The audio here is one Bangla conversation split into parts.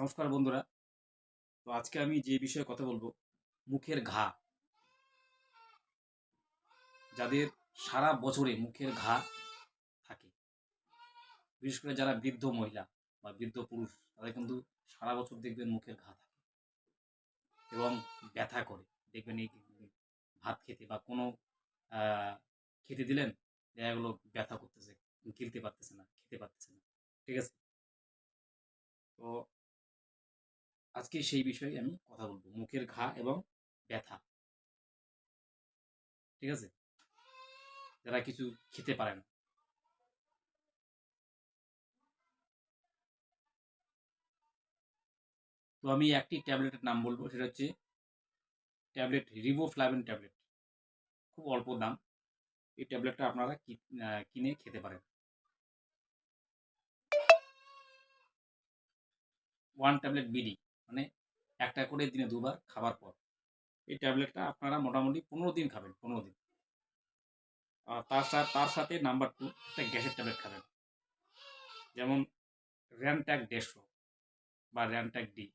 নমস্কার বন্ধুরা। তো আজকে আমি যে বিষয়ে কথা বলব, মুখের ঘা। যাদের সারা বছরে মুখের ঘা থাকে, বিশেষ করে যারা বৃদ্ধ মহিলা বা বৃদ্ধ পুরুষ, তাদের কিন্তু সারা বছর দেখবেন মুখের ঘা থাকে এবং ব্যথা করে। দেখবেন এই ভাত খেতে বা কোনো খেতে দিলেন, দেখা গেলো ব্যথা করতেছে গিলতে পারতেছে না, খেতে পারতেছে না, ঠিক আছে? তো আজকে সেই বিষয়ে আমি কথা বলব। মুখের ঘা এবং ব্যথা। ঠিক আছে? যারা কিছু খেতে পারে না। তো আমি একটি ট্যাবলেটের নাম বলব, সেটা হচ্ছে ট্যাবলেট রিবোফ্লাভিন ট্যাবলেট। খুব অল্প দাম। এই ট্যাবলেটটা আপনারা কিনে খেতে পারেন। One tablet BD. মানে একটা করে দিনে দুবার খাবার পর। এই ট্যাবলেটটা আপনারা মোটামুটি পনেরো দিন খাবেন, পনেরো দিন। আর তার সাথে তার সাথে নাম্বার টু, একটা গ্যাসের ট্যাবলেট খাবেন। যেমন র্যানট্যাক দেড়শো বা র্যানট্যাক ডি।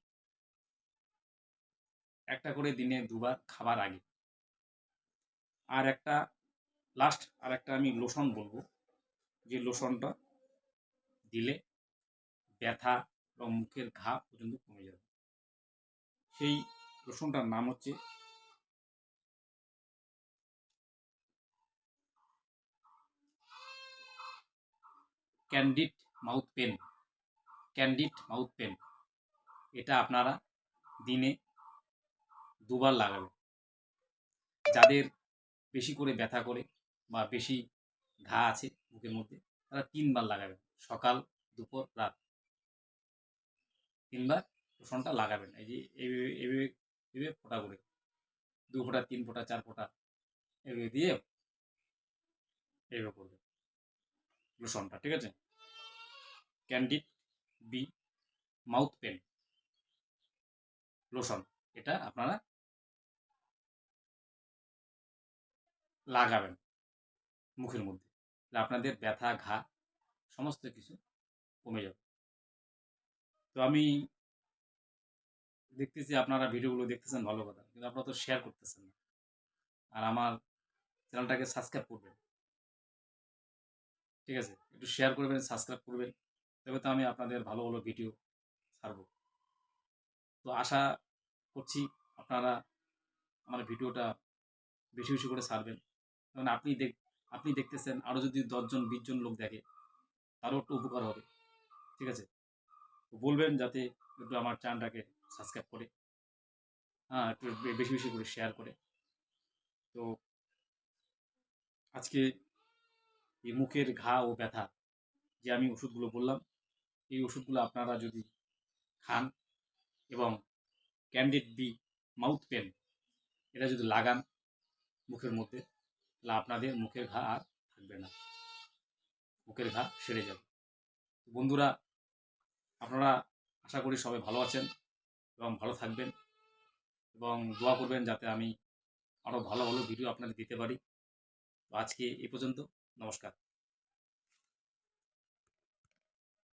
একটা করে দিনে দুবার খাবার আগে। আর একটা লাস্ট আর একটা আমি লোশন বলব। যে লোশনটা দিলে ব্যথা এবং মুখের ঘা পর্যন্ত কমে যাবে। সেই লোশনটার নাম হচ্ছে Candid mouth paint Candid mouth paint এটা আপনারা দিনে দুবার লাগাবেন। যাদের বেশি করে ব্যথা করে বা বেশি ঘা আছে মুখের মধ্যে, তারা তিনবার লাগাবেন। সকাল, দুপুর, রাত। তিনবার লোশনটা লাগাবেন। এই যে এইভাবে এইভাবে এইভাবে ফোঁটা করে। দু ফোঁটা, তিন ফোঁটা, চার ফোঁটা এভাবে দিয়ে এইভাবে করবে লোশনটা, ঠিক আছে? Candid B mouth paint lotion, এটা আপনারা লাগাবেন মুখের মধ্যে। আপনাদের ব্যথা, ঘা, সমস্ত কিছু কমে যাবে। তো আমি দেখতেছি আপনারা ভিডিওগুলো দেখতেছেন, ভালো কথা। কিন্তু আপনারা তো শেয়ার করতেছেন না। আর আমার চ্যানেলটাকে সাবস্ক্রাইব করবেন। ঠিক আছে? একটু শেয়ার করবেন সাবস্ক্রাইব করবেন। তবে তো আমি আপনাদের ভালো ভালো ভিডিও ছাড়ব। তো আশা করছি আপনারা আমার ভিডিওটা বেশি বেশি করে ছাড়বেন। কারণ আপনি দেখ, আপনি দেখতেছেন আরও যদি দশজন, বিশজন লোক দেখে, তারও একটু উপকার হবে। ঠিক আছে? বলবেন যাতে একটু আমার চ্যানেলটাকে সাবস্ক্রাইব করে হ্যাঁ একটু বেশি বেশি করে শেয়ার করে। তো আজকে এই মুখের ঘা ও ব্যথা যে আমি ওষুধগুলো বললাম, এই ওষুধগুলো আপনারা যদি খান এবং ক্যান্ডিড বি মাউথ পেন এটা যদি লাগান মুখের মধ্যে, তাহলে আপনাদের মুখের ঘা আর থাকবে না। মুখের ঘা সেরে যাবে। বন্ধুরা আপনারা আশা করি সবাই ভালো আছেন এবং ভালো থাকবেন এবং দোয়া করবেন যাতে আমি আরও ভালো ভালো ভিডিও আপনাদের দিতে পারি। তো আজকে এ পর্যন্ত, নমস্কার।